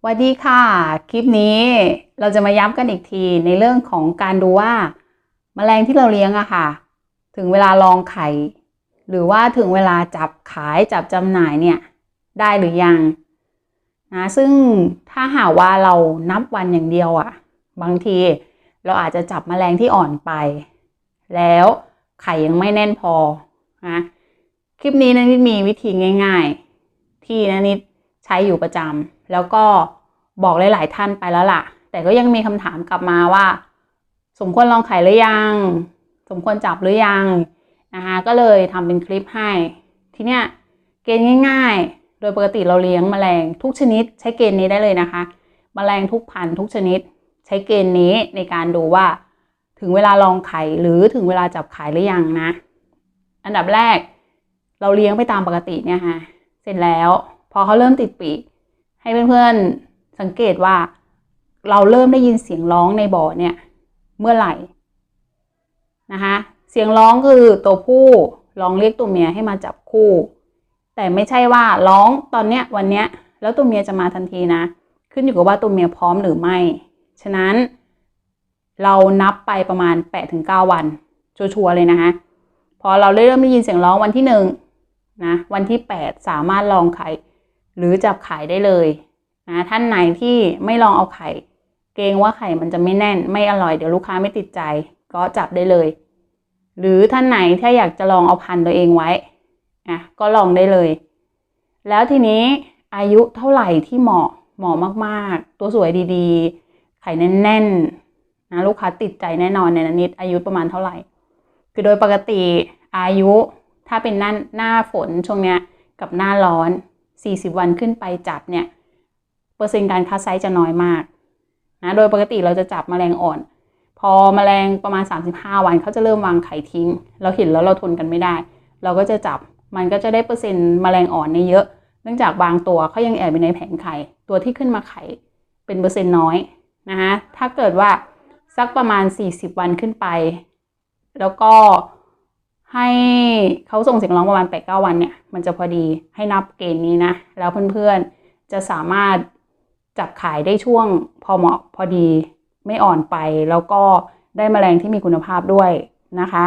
สวัสดีค่ะ คลิปนี้เราจะมาย้ำกันอีกทีในเรื่องของการดูว่าแมลงที่เราเลี้ยงอะค่ะ ถึงเวลาลองไข่ หรือว่าถึงเวลาจับขายจับจำหน่ายเนี่ย ได้หรือยังนะซึ่งถ้าหากว่าเรานับวันอย่างเดียวอะบางทีเราอาจจะจับแมลงที่อ่อนไป แล้วไข่ยังไม่แน่นพอนะคลิปนี้นะนิดมีวิธีง่าย ๆ ที่นะนิดใช้อยู่ประจำ แล้วก็บอกหลายๆท่านไปแล้วล่ะ แต่ก็ยังมีคำถามกลับมาว่า สมควรลองไข่หรือยัง สมควรจับหรือยังนะคะก็เลยทำเป็นคลิปให้ ทีเนี้ยเกณฑ์ง่าย ๆ โดยปกติเราเลี้ยงแมลงทุกชนิด ใช้เกณฑ์นี้ได้เลยนะคะแมลงทุกพันธุ์ทุกชนิด ใช้เกณฑ์นี้ในการดูว่า ถึงเวลาลองไข่หรือถึงเวลาจับไขายหรือยังนะ อันดับแรก เราเลี้ยงไปตามปกติเนี่ยฮะเสร็จแล้ว พอเขาเริ่มติดปีก ให้เพื่อนๆสังเกตว่า เราเริ่มได้ยินเสียงร้องในบ่อเนี่ย เมื่อไหร่นะคะเสียงร้องคือตัวผู้ร้องเรียกตัวเมียให้มาจับคู่ แต่ไม่ใช่ว่าร้องตอนเนี้ยวันเนี้ยแล้วตัวเมียจะมาทันทีนะ ขึ้นอยู่กับว่าตัวเมียพร้อมหรือไม่ ฉะนั้น เรานับไปประมาณ8-9วัน ชัวร์เลยนะคะพอเราเริ่มได้ยินเสียงร้องวันที่หนึ่งนะวันที่ 8 สามารถลองไข่ หรือจับไข่ได้เลยนะท่านไหนที่ไม่ลองเอาไข่ เกรงว่าไข่มันจะไม่แน่น ไม่อร่อยเดี๋ยวลูกค้าไม่ติดใจ ก็จับได้เลย หรือท่านไหนถ้าอยากจะลองเอาพันตัวเองไว้อะก็ลองได้เลย แล้วทีนี้อายุเท่าไหร่ที่เหมาะเหมาะมากๆ ตัวสวยดีๆ ไข่แน่นๆนะลูกค้าติดใจแน่นอนในนิดอายุประมาณเท่าไหร่ คือโดยปกติอายุถ้าเป็นหน้าหน้าฝนช่วงเนี้ยกับหน้าร้อน 40 วันขึ้นไปจับเนี่ยเปอร์เซ็นต์การคัดไซส์จะน้อยมากนะโดยปกติเราจะจับแมลงอ่อน พอมแมลงประมาณ 35 วันเขาจะเริ่มวางไข่ทิ้ง เราเห็นแล้วเราทนกันไม่ได้ เราก็จะจับมันก็จะได้เปอร์เซ็นต์แมลงอ่อนเนี่ยเยอะ เนื่องจากบางตัวเขายังแอบอยู่ในแผงไข่ตัวที่ขึ้นมาไข่เป็นเปอร์เซ็นต์น้อยนะคะถ้าเกิดว่าสักประมาณ 40 วันขึ้นไป แล้วก็ ให้เขาส่งเสียงร้องประมาณแปดเก้าวันเนี่ย มันจะพอดีให้นับเกณฑ์นี้นะ แล้วเพื่อนๆจะสามารถจับขายได้ช่วงพอเหมาะพอดีไม่อ่อนไป แล้วก็ได้แมลงที่มีคุณภาพด้วยนะคะ